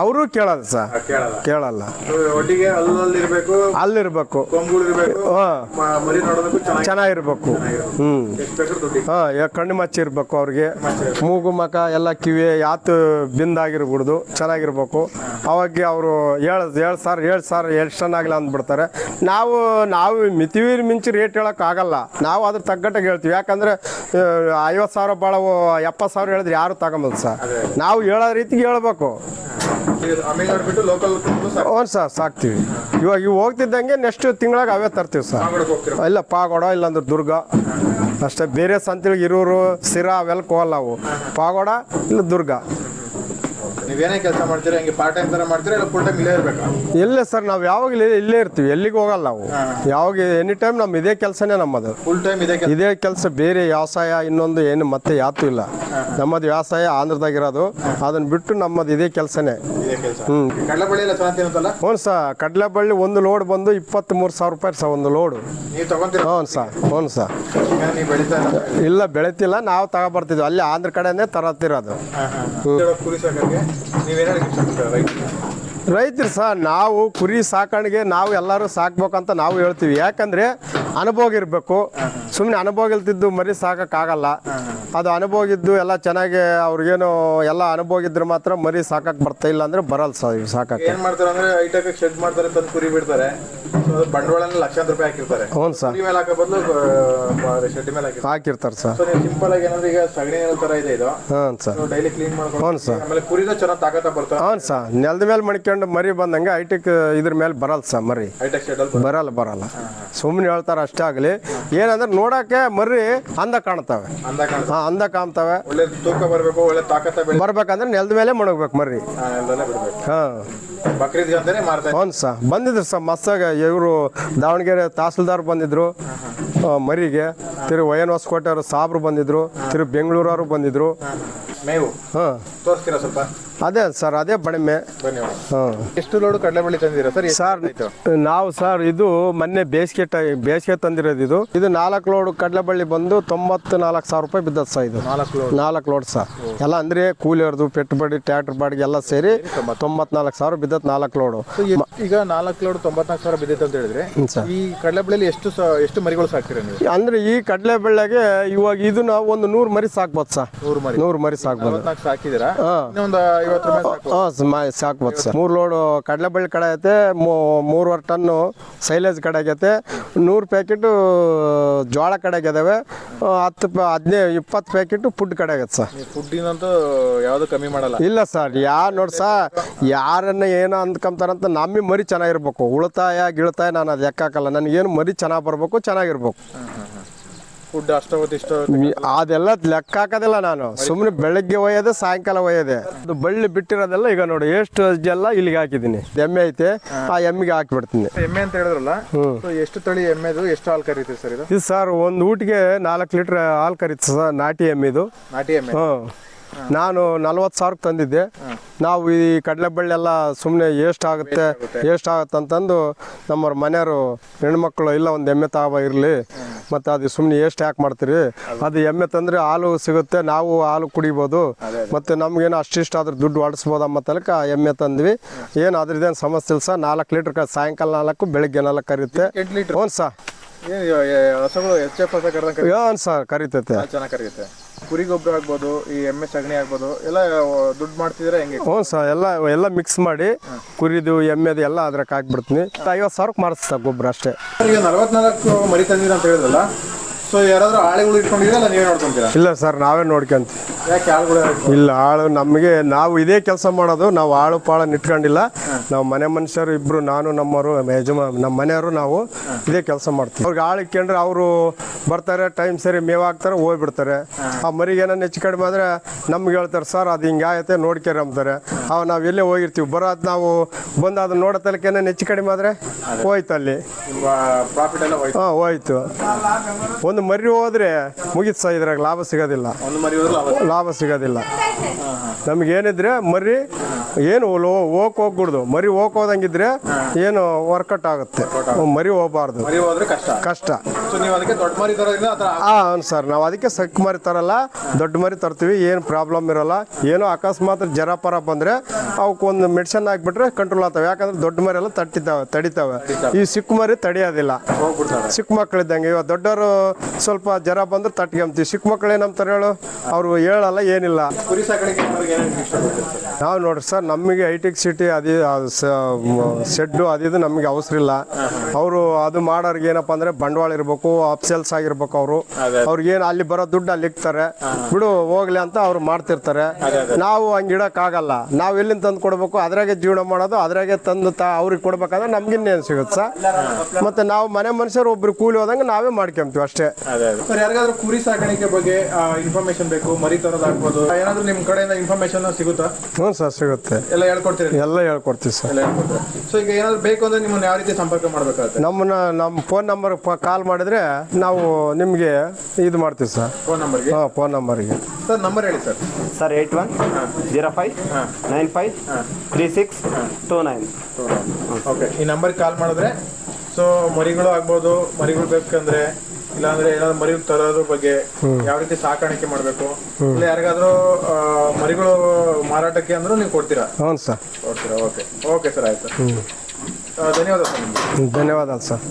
ಅವರು ಕೇಳಲ್ಲ ಸರ್. ಕೇಳಲ್ಲ. ಒಟ್ಟಿಗೆ ಅಲ್ಲಲ್ಲಿ ಇರಬೇಕು ಅಲ್ಲಿರ್ಬೇಕು. ಕೊಂಬುಗಳು ಇರ್ಬೇಕು ಹಾಂ ಮರಿ ನೋಡೋದಕ್ಕೂ ಚೆನ್ನಾಗಿ ಚೆನ್ನಾಗಿರ್ಬೇಕು. ಹ್ಞೂ ಎಷ್ಟು ಬೇಕಾದ್ರೂ ದುಡ್ಡಿಗೆ ಹಾಂ ಕಣ್ಣು ಮಚ್ಚಿ ಇರ್ಬೇಕು ಅವ್ರಿಗೆ. ಮೂಗು ಮಕ ಎಲ್ಲ ಕಿವಿ ಯಾತು ಬಿಂದಾಗಿರ್ಬಿಡ್ದು ಚೆನ್ನಾಗಿರ್ಬೇಕು. ಅವಾಗ ಅವರು ಹೇಳು ಹೇಳು ಸರ್ ಹೇಳು ಸರ್ ಎಷ್ಟು ಚೆನ್ನಾಗಿಲ್ಲ ಅಂದ್ಬಿಡ್ತಾರೆ. ನಾವು ನಾವು ಮಿತಿವೀರ್ ಮಿಂಚಿ ರೇಟ್ ಹೇಳೋಕ್ಕಾಗಲ್ಲ. ನಾವು ಅದ್ರ ತಗ್ಗಟ್ಟಾಗಿ ಹೇಳ್ತೀವಿ. ಯಾಕಂದ್ರೆ ಐವತ್ತು ಸಾವಿರ ಭಾಳ ಎಪ್ಪತ್ತು ಸಾವಿರ ಹೇಳಿದ್ರೆ ಯಾರು ತಗೊಂಬಲ್ಲ ಸರ್? ನಾವು ಹೇಳೋ ರೀತಿಗೆ ಹೇಳ್ಬೇಕು. ಹ್ಞೂ ಸರ್, ಸಾಕ್ತೀವಿ. ಇವಾಗ ಇವು ಹೋಗ್ತಿದ್ದಂಗೆ ನೆಕ್ಸ್ಟ್ ತಿಂಗಳಾಗ ಅವೇ ತರ್ತೀವಿ ಸರ್. ಇಲ್ಲ, ಪಾಗೋಡ, ಇಲ್ಲಾಂದ್ರೆ ದುರ್ಗ. ಅಷ್ಟೇ, ಬೇರೆ ಸಂತಿಗೆ ಇರೋರು, ಸಿರ, ಅವೆಲ್ಲ ಹೋಗಲ್ಲ ಅವು. ಪಾಗೋಡ ಇಲ್ಲ ದುರ್ಗ. ನೀವೇನೇ ಕೆಲಸ ಮಾಡ್ತೀರಾ ಹಿಂಗೆ ಪಾರ್ಟ್ ಟೈಮ್ ತರ ಮಾಡ್ತೀರಾ ಇಲ್ಲ ಫುಲ್ ಟೈಮ್ ಇಲ್ಲೇ ಇರಬೇಕಾ? ಇಲ್ಲೇ ಸರ್ ನಾವು ಯಾವಾಗ ಇಲ್ಲೇ- ಇಲ್ಲೇ ಇರ್ತೀವಿ ಎಲ್ಲಿಗೆ ಹೋಗಲ್ಲ ನಾವು. ಯಾವಾಗ ಎನಿ ಟೈಮ್ ನಮ್ಮ ಇದೇ ಕೆಲಸನೇ ನಮ್ಮದು. ಫುಲ್ ಟೈಮ್ ಇದೆ ಕೆಲಸ? ಇದೇ ಕೆಲಸ ಬೇರೆ ವ್ಯವಸಾಯ ಇನ್ನೊಂದು ಏನು ಮತ್ತೆ ಯಾತು ಇಲ್ಲ. ನಮ್ಮದು ವ್ಯವಸಾಯ ಆಂಧ್ರದಾಗಿರೋದು. ಅದನ್ನ ಬಿಟ್ಟು ನಮ್ಮದು ಇದೇ ಕೆಲಸನೇ. ಇದೇ ಕೆಲಸ. ಎಲ್ಲ ಚೆನ್ನಾಗಿ ತಿನ್ನುತ್ತಲ್ಲ ಹ್ಞೂ ಸರ್ ಕಡಲೆಬಳ್ಳಿ ಒಂದು ಲೋಡ್ ಬಂದು ಇಪ್ಪತ್ತ್ಮೂರು ಸಾವಿರ ರೂಪಾಯಿ ಸರ್ ಒಂದು ಲೋಡು ನೀವು ತಗೊಂತೀರಾ? ಹ್ಞೂ ಸರ್ ಹ್ಞೂ ಸರ್ ಈಗ ನೀವು ಬೆಳೀತಾ ಇಲ್ಲ ಇಲ್ಲ ಬೆಳಿತಿಲ್ಲ ನಾವು ತಗೊಬರ್ತಿದ್ವಿ. ಅಲ್ಲಿ ಆಂಧ್ರ ಕಡೆನೇ ತರತ್ತಿರೋದು. ಕುರಿ ಸಾಕಕ್ಕೆ ರೈತರು ಸಹ ನಾವು ಕುರಿ ಸಾಕಾಣಿಕೆ ನಾವು ಎಲ್ಲರೂ ಸಾಕ್ಬೇಕಂತ ನಾವು ಹೇಳ್ತೀವಿ. ಯಾಕಂದ್ರೆ ಅನುಭೋಗ ಇರಬೇಕು. ಸುಮ್ಮನೆ ಅನುಭವ ಇಲ್ತಿದ್ದು ಮರಿ ಸಾಕಾಗಲ್ಲ ಅದು ಅನುಭವ ಇದ್ದು ಎಲ್ಲ ಚೆನ್ನಾಗಿ ಅವ್ರಿಗೇನು ಎಲ್ಲ ಅನುಭವ ಇದ್ರೆ ಮಾತ್ರ ಮರಿ ಸಾಕಕ್ಕೆ ಬರ್ತಾ ಇಲ್ಲ ಅಂದ್ರೆ ಬರಲ್ಲ ಸರ್ ಇವು ಸಾಕಕ್ಕೆ. ಏನ್ ಮಾಡ್ತಾರೆ ಅಂದ್ರೆ ಐಟಕ್ ಶೆಡ್ ಮಾಡ್ತಾರೆ ತಂದು ಕುರಿ ಬಿಡ್ತಾರೆ. ಬಂಡವಾಳನ ಲಕ್ಷಾಂತರ ರೂಪಾಯಿ ಹಾಕಿರ್ತಾರೆ. ಹ್ಞೂ ಸರ್. ಕುರಿ ಮೇಲೆ ಹಾಕೋ ಬದಲು ಶೆಡ್ ಮೇಲೆ ಹಾಕಿರ್ತಾರೆ. ಹಾಕಿರ್ತಾರೆ ಸರ್. ಸೊ ನೀವು ಸಿಂಪಲ್ ಆಗಿ ಏನಂದ್ರೆ ಈಗ ಸಗಣಿ ಏನೋ ತರ ಇದೆ ಇದು. ಹ್ಞೂ ಸರ್. ಡೈಲಿ ಕ್ಲೀನ್ ಮಾಡ್ಕೊಂಡು ಹ್ಞೂ ಸರ್. ಆಮೇಲೆ ಕುರಿನೂ ಚೆನ್ನಾಗಿ ತಾಕತ್ತ ಬರ್ತಾರೆ ಹ್ಞೂ ಸರ್. ನೆಲದ ಮೇಲೆ ಮಡ್ಕೊಂಡು ಮರಿ ಬಂದಂಗೆ ಐಟಿಕ್ ಇದ್ರ ಮೇಲೆ ಬರಲ್ಲ ಸರ್ ಮರಿ. ಐಟಕ್ ಶೆಡ್ ಅಲ್ಲಿ ಬರಲ್ಲ. ಬರಲ್ಲ ಸುಮ್ಮನೆ ಹೇಳ್ತಾರೆ ಅಷ್ಟೇ ಆಗಲಿ. ಏನಂದ್ರೆ ನೋಡಕ್ಕೆ ಮರ್ರಿ ಅಂದ ಕಾಣ್ತವೆ. ಹಾಂ ಅಂದ ಕಾಣ್ತವೆ. ಒಳ್ಳೆ ತೂಕ ಬರಬೇಕು ಒಳ್ಳೆ ತಾಕತ್ತ ಬರ್ಬೇಕಂದ್ರೆ ನೆಲದ ಮೇಲೆ ಮಣಗ್ಬೇಕು ಮರ್ರಿ. ಹಾಂ. ಬಕ್ರೀದ್ಗೆ ಅಂತಾನೆ ಮಾರ್ತಾ ಇದ್ದಾರೆ. ಹ್ಞೂ ಸರ್ ಬಂದಿದ್ರು ಸರ್ ಮಸ್ತಾಗ ಇವರು ದಾವಣಗೆರೆ ತಹಸೀಲ್ದಾರ್ ಬಂದಿದ್ರು ಆ, ಮರಿಗೆ ತಿರು ವಯನ್ ಹೊಸಕೋಟೆಯವರು ಸಾಬ್ರು ಬಂದಿದ್ರು ತಿರು ಬೆಂಗಳೂರವರು ಬಂದಿದ್ರು. ಮೇವು. ಹಾಂ. ತೋರಿಸ್ತೀರಾ ಸ್ವಲ್ಪ? ಅದೇ ಸರ್ ಅದೇ ಬಡಿಮೆ. ಬನ್ನಿ ಹಾಂ. ಎಷ್ಟು ಲೋಡು ಕಡಲೆಬಳ್ಳಿ ತಂದಿದ್ದೀರಾ ಸರ್? ಸರ್ ನಾವು ಸರ್ ಇದು ಮೊನ್ನೆ ಬೇಸಿಗೆ ಟೈ ಬೇಸಿಗೆ ತಂದಿರೋದು ಇದು. ಇದು ನಾಲ್ಕು ಲೋಡ್ ಕಡಲೆಬಳ್ಳಿ ಬಂದು ತೊಂಬತ್ತು ನಾಲ್ಕು ಸಾವಿರ ರೂಪಾಯಿ ಬಿದ್ದದ ಸರ್ ಇದು. ನಾಲ್ಕು ಲೋಡ್. ನಾಲ್ಕು ಲೋಡ್ ಸರ್. ಎಲ್ಲ ಅಂದರೆ ಕೂಲಿಯವ್ರದ್ದು ಪೆಟ್ಟುಬಡಿ ಟ್ಯಾಕ್ಟರ್ ಬಾಡಿಗೆ ಎಲ್ಲ ಸೇರಿ ತೊಂಬತ್ನಾಲ್ಕು. ಸಾವಿರ ಬಿದ್ದತ್ ನಾಲ್ಕು ಲೋಡು. ಈಗ ನಾಲ್ಕು ಲೋಡ್ ತೊಂಬತ್ನಾಲ್ಕು ಸಾವಿರ ಬಿದ್ದಿತ್ತು ಅಂತ ಹೇಳಿದ್ರೆ ಈ ಕಡಲೆಬಳ್ಳಿಯಲ್ಲಿ ಎಷ್ಟು ಎಷ್ಟು ಮರಿಗಳು ಸಾಕ್ತೀರಾ ನೀವು? ಅಂದ್ರೆ ಈ ಕಡಲೆ ಬೆಳೆಗೆ ಇವಾಗ ನಾವು ಒಂದು ನೂರು ಮರಿ ಸಾಕ್ಬೋದು ಸರ್. ನೂರು ಮರಿ. ನೂರು ಮರಿ ಸಾಕ್ಬೋದು. ಸಾಕಿದೀರಾ ಒಂದು ಹಾಂ. ಸಾಕ್ಬೋದು. ಸರ್. ಮೂರು ಲೋಡು ಕಡಲೆಬಳ್ಳಿ ಕಡೆ ಐತೆ ಮೂರುವರೆ ಟನ್ನು ಸೈಲೇಜ್ ಕಡೆ ಆಗೈತೆ. ನೂರು ಪ್ಯಾಕೆಟು ಜೋಳ ಕಡೆ ಆಗಿದಾವೆ. ಹತ್ತು ಹದಿನೈದು ಇಪ್ಪತ್ತು ಪ್ಯಾಕೆಟು ಫುಡ್ ಕಡೆ ಆಗೈತೆ ಸರ್. ಫುಡ್ಡಿನಂತೂ ಯಾವುದು ಕಮ್ಮಿ ಮಾಡಲ್ಲ. ಇಲ್ಲ ಸರ್. ಯಾರು ನೋಡಿ ಸರ್ ಯಾರನ್ನ ಏನೋ ಅಂದ್ಕೊಂತಾರಂತ ನಮ್ಮಿ ಮರಿ ಚೆನ್ನಾಗಿರ್ಬೇಕು. ಉಳಿತಾಯ ಗಿಳಿತಾಯ ನಾನು ಅದು ಎಕ್ಕಾಕಲ್ಲ. ನನಗೇನು ಮರಿ ಚೆನ್ನಾಗಿ ಬರಬೇಕು ಚೆನ್ನಾಗಿರ್ಬೇಕು. ಫುಡ್ ಇಷ್ಟು ಈ- ಅದೆಲ್ಲ ಲೆಕ್ಕ ಹಾಕೋದಿಲ್ಲ ನಾನು. ಸುಮ್ಮನೆ ಬೆಳಗ್ಗೆ ಒಯ್ಯೋದೆ ಸಾಯಂಕಾಲ ಒಯ್ಯೋದೆ. ಅದು ಬಳ್ಳಿ ಬಿಟ್ಟಿರೋದೆಲ್ಲ ಈಗ ನೋಡಿ ಎಷ್ಟು ಎಲ್ಲ ಇಲ್ಲಿಗೆ ಹಾಕಿದ್ದೀನಿ. ಎಮ್ಮೆ ಐತೆ ಆ ಎಮ್ಮೆಗೆ ಹಾಕಿಬಿಡ್ತೀನಿ. ಎಮ್ಮೆ ಅಂತ ಹೇಳಿದ್ರಲ್ಲ ಎಷ್ಟು ತಳಿ ಎಮ್ಮೆದು ಎಷ್ಟು ಹಾಲು ಕರೀತೀವಿ ಸರ್ ಇದು? ಇದು ಸರ್ ಒಂದು ಊಟಿಗೆ ನಾಲ್ಕು ಲೀಟ್ರ್ ಹಾಲು ಕರೀತು ಸರ್ ನಾಟಿ ಎಮ್ಮೆದು. ನಾಟಿ ಎಮ್ಮೆ. ಹ್ಞೂ ನಾನು ನಲ್ವತ್ತು ಸಾವಿರಕ್ಕೆ ತಂದಿದ್ದೆ. ನಾವು ಈ ಕಡಲೆಬಳ್ಳಿ ಎಲ್ಲ ಸುಮ್ಮನೆ ಎಷ್ಟು ಆಗುತ್ತೆ ಎಷ್ಟು ಆಗುತ್ತೆ ಅಂತಂದು ನಮ್ಮವ್ರ ಮನೆಯವರು ಹೆಣ್ಮಕ್ಳು ಇಲ್ಲ ಒಂದು ಎಮ್ಮೆ ತಾವ ಇರಲಿ ಮತ್ತು ಅದು ಸುಮ್ಮನೆ ಎಷ್ಟು ಯಾಕೆ ಮಾಡ್ತೀರಿ? ಅದು ಎಮ್ಮೆ ತಂದರೆ ಹಾಲು ಸಿಗುತ್ತೆ ನಾವು ಹಾಲು ಕುಡಿಬೋದು ಮತ್ತು ನಮಗೇನು ಅಷ್ಟಿಷ್ಟ ಆದ್ರೆ ದುಡ್ಡು ಹೊಡಿಸ್ಬೋದು ಅಮ್ಮ ತನಕ ಎಮ್ಮೆ ತಂದ್ವಿ. ಏನು ಅದ್ರದ್ದೇನು ಸಮಸ್ಯೆ ಇಲ್ಲ ಸರ್. ನಾಲ್ಕು ಲೀಟ್ರ್ ಸಾಯಂಕಾಲ ನಾಲ್ಕು ಬೆಳಗ್ಗೆ ನಾಲ್ಕು ಕರೀತೆ ಹ್ಞೂ ಸರ್. ಏನು ಸರ್ ಕರಿತೈತೆ. ಕುರಿ ಗೊಬ್ಬರ ಆಗ್ಬೋದು ಈ ಎಮ್ಮೆ ಸಗಣಿ ಆಗ್ಬೋದು ಎಲ್ಲ ದುಡ್ಡು ಮಾಡ್ತಿದ್ರೆ ಹೆಂಗೆ? ಹ್ಞೂ ಸರ್ ಎಲ್ಲ ಎಲ್ಲ ಮಿಕ್ಸ್ ಮಾಡಿ ಕುರಿದು ಎಮ್ಮೆದು ಎಲ್ಲ ಅದ್ರಕ್ಕೆ ಹಾಕ್ಬಿಡ್ತೀನಿ. ಐವತ್ತು ಸಾವಿರಕ್ಕೆ ಮಾಡಿಸ್ತಾ ಗೊಬ್ಬರ ಅಷ್ಟೇ. ಈಗ ನಲವತ್ನಾಲ್ಕು ಮರಿ ತಂದಿರ ಅಂತ ಹೇಳಿದ್ರಲ್ಲ ಸೊ ಯಾರಾದರೂ ಆಳುಗಳು ಇಟ್ಕೊಂಡಿದ್ರೆ ಅಲ್ಲ ನೀವೇ ನೋಡ್ಕೊಂತೀರಾ? ಇಲ್ಲ ಸರ್ ನಾವೇ ನೋಡ್ಕೊಂತೀವಿ. ಯಾಕೆ ಆಳುಗಳು ಇಲ್ಲ ಆಳು ನಮಗೆ ನಾವು ಇದೇ ಕೆಲಸ ಮಾಡೋದು ನಾವು ಆಳು ಪಾಳು ನಿಟ್ಕೊಂಡಿಲ್ಲ ನಾವು ಮನೆ ಮನುಷ್ಯರು ಇಬ್ಬರು ನಾನು ನಮ್ಮವರು ಯಜಮಾ ನಮ್ಮ ಮನೆಯವರು ನಾವು ಇದೇ ಕೆಲಸ ಮಾಡ್ತೀವಿ. ಅವ್ರಿಗೆ ಆಳು ಇಕ್ಕೊಂಡ್ರೆ ಅವರು ಬರ್ತಾರೆ ಟೈಮ್ ಸರಿ ಮೇವು ಹಾಕ್ತಾರೆ ಹೋಗ್ಬಿಡ್ತಾರೆ. ಆ ಮರಿಗೆ ಏನೋ ಹೆಚ್ಚು ಕಡಿಮೆ ಆದರೆ ನಮ್ಗೆ ಹೇಳ್ತಾರೆ ಸರ್ ಅದು ಹಿಂಗೆ ಆಗೈತೆ ನೋಡ್ಕೇರಿ ಅಂತಾರೆ. ಅವ ನಾವು ಎಲ್ಲೇ ಹೋಗಿರ್ತೀವಿ ಬರೋದ್ ನಾವು ಬಂದು ಅದನ್ನ ನೋಡೋ ತಲಕ ಏನೋ ಹೆಚ್ಚು ಕಡಿಮೆ ಆದರೆ ಹೋಯ್ತು ಅಲ್ಲಿ. ಹಾಂ ಹೋಯ್ತು. ಒಂದು ಮರಿ ಹೋದ್ರೆ ಮುಗಿತು ಸರ್ ಇದ್ರಾಗ ಲಾಭ ಸಿಗೋದಿಲ್ಲ. ಲಾಭ ಸಿಗೋದಿಲ್ಲ. ಸಿಗೋದಿಲ್ಲ ನಮಗೇನಿದ್ರೆ ಮರಿ ಏನು ಹೋಗಿ ಹೋಗ್ಬಿಡ್ದು ಮರಿ ಹೋಗೋದಂಗಿದ್ರೆ ಏನು ವರ್ಕೌಟ್ ಆಗುತ್ತೆ. ಮರಿ ಹೋಗಬಾರ್ದು. ಮರಿ ಹೋದ್ರೆ ಕಷ್ಟ. ಕಷ್ಟ. ಸೊ ನೀವು ಅದಕ್ಕೆ ದೊಡ್ಡ ಮರಿ ತರೋದ್ರಿಂದ ಆ ಥರ ಹಾಂ ಸರ್. ನಾವು ಅದಕ್ಕೆ ಸಕ್ ಮರಿ ತರಲ್ಲ. ದೊಡ್ಡ ಮರಿ ತರ್ತೀವಿ ಏನು ಪ್ರಾಬ್ಲಮ್ ಇರಲ್ಲ. ಏನೋ ಅಕಸ್ಮಾತ್ ಜರ ಪರ ಬಂದರೆ ಅವಕ್ಕೊಂದು ಮೆಡಿಸಿನ್ ಹಾಕ್ಬಿಟ್ರೆ ಕಂಟ್ರೋಲ್ ಆಗ್ತವೆ. ಯಾಕಂದ್ರೆ ದೊಡ್ಡ ಮರಿ ಎಲ್ಲ ತಟ್ಟಿದ್ದಾವೆ ತಡಿತಾವೆ. ಈ ಚಿಕ್ಕ ಮರಿ ತಡೆಯೋದಿಲ್ಲ. ಸಿಕ್ ಚಿಕ್ಕ ಮಕ್ಳಿದ್ದಂಗೆ ಇವಾಗ ದೊಡ್ಡವರು ಸ್ವಲ್ಪ ಜ್ವರ ಬಂದ್ರೆ ತಟ್ಕೊಂತೀವಿ. ಚಿಕ್ಕ ನಮ್ಮ ಏನಂತಾರೆ ಹೇಳು? ಅವರು ಹೇಳಲ್ಲ ಏನಿಲ್ಲ. ನಾವು ನೋಡ್ರಿ ಸರ್ ನಮಗೆ ಐಟೆಕ್ ಸಿಟಿ ಅದು ಶೆಡ್ಡು ಅದಿದು ನಮಗೆ ಅವಸರ ಇಲ್ಲ. ಅವರು ಅದು ಮಾಡೋರ್ಗೆ ಏನಪ್ಪ ಅಂದ್ರೆ ಬಂಡವಾಳ ಇರಬೇಕು ಅಪ್ಸೆಲ್ಸ್ ಆಗಿರ್ಬೇಕು ಅವರು. ಅವ್ರಿಗೇನು ಅಲ್ಲಿ ಬರೋ ದುಡ್ಡು ಅಲ್ಲಿ ಇಕ್ತಾರೆ. ಬಿಡು ಹೋಗ್ಲಿ ಅಂತ ಅವ್ರು ಮಾಡ್ತಿರ್ತಾರೆ. ನಾವು ಹಂಗೆ ಇಡೋಕ್ಕಾಗಲ್ಲ ನಾವು ಎಲ್ಲಿಂದ ತಂದು ಕೊಡಬೇಕು ಅದ್ರಾಗೆ ಜೀವನ ಮಾಡೋದು ಅದ್ರಾಗೆ ತಂದು ತಾ ಅವ್ರಿಗೆ ಕೊಡ್ಬೇಕಾದ್ರೆ ನಮ್ಗಿನ್ನೇನು ಸಿಗುತ್ತೆ? ಸರ್ ಮತ್ತು ನಾವು ಮನೆ ಮನುಷ್ಯರು ಒಬ್ರು ಕೂಲಿ ಹೋದಂಗೆ ನಾವೇ ಮಾಡ್ಕೊಂತೀವಿ ಅಷ್ಟೇ. ಸರ್ ಯಾರಿಗಾದ್ರೂ ಕುರಿ ಸಾಕಾಣಿಕೆ ಬಗ್ಗೆ ಇನ್ಫಾರ್ಮೇಶನ್ ಬೇಕು ಮರಿ ತರೋದಾಗ್ಬೋದು ಏನಾದ್ರೂ ನಿಮ್ಮ ಕಡೆಯಿಂದ ಇನ್ಫಾರ್ಮೇಶನ್ ಸಿಗುತ್ತಾ? ಹ್ಞೂ ಸರ್ ಸಿಗುತ್ತೆ. ಎಲ್ಲ ಹೇಳ್ಕೊಡ್ತೀರಿ? ಎಲ್ಲ ಹೇಳ್ಕೊಡ್ತೀವಿ ಸರ್. ಸೊ ಈಗ ಏನಾದ್ರು ಬೇಕು ಅಂದ್ರೆ ನಿಮ್ಮನ್ನ ಯಾವ ರೀತಿ ಸಂಪರ್ಕ ಮಾಡ್ಬೇಕಾಗುತ್ತೆ? ನಮ್ಮನ್ನ ನಮ್ಮ ಫೋನ್ ನಂಬರ್ ಕಾಲ್ ಮಾಡಿದ್ರೆ ನಾವು ನಿಮಗೆ ಇದು ಮಾಡ್ತೀವಿ ಸರ್. ಫೋನ್ ನಂಬರ್ಗೆ ಹಾಂ ಫೋನ್ ನಂಬರಿಗೆ ಸರ್ ನಂಬರ್ ಹೇಳಿ sir. Sir eight one zero five nine five three six two nine okay ಈ ನಂಬರ್ಗೆ ಕಾಲ್ ಮಾಡಿದ್ರೆ ಸೊ ಮರಿಗಳು ಆಗ್ಬೋದು ಮರಿಗಳು ಬೇಕಂದ್ರೆ ಇಲ್ಲಾಂದ್ರೆ ಏನಾದ್ರು ಮರಿ ತರೋದ್ರ ಬಗ್ಗೆ ಯಾವ ರೀತಿ ಸಾಕಾಣಿಕೆ ಮಾಡಬೇಕು? ಇಲ್ಲ ಯಾರಿಗಾದ್ರೂ ಮರಿಗಳು ಮಾರಾಟಕ್ಕೆ ಅಂದ್ರೂ ನೀವು ಕೊಡ್ತೀರಾ? ಹ್ಞೂ ಸರ್. ಕೊಡ್ತೀರಾ? ಓಕೆ. ಓಕೆ ಸರ್ ಆಯ್ತು. ಧನ್ಯವಾದ ಸರ್ ಧನ್ಯವಾದ ಸರ್.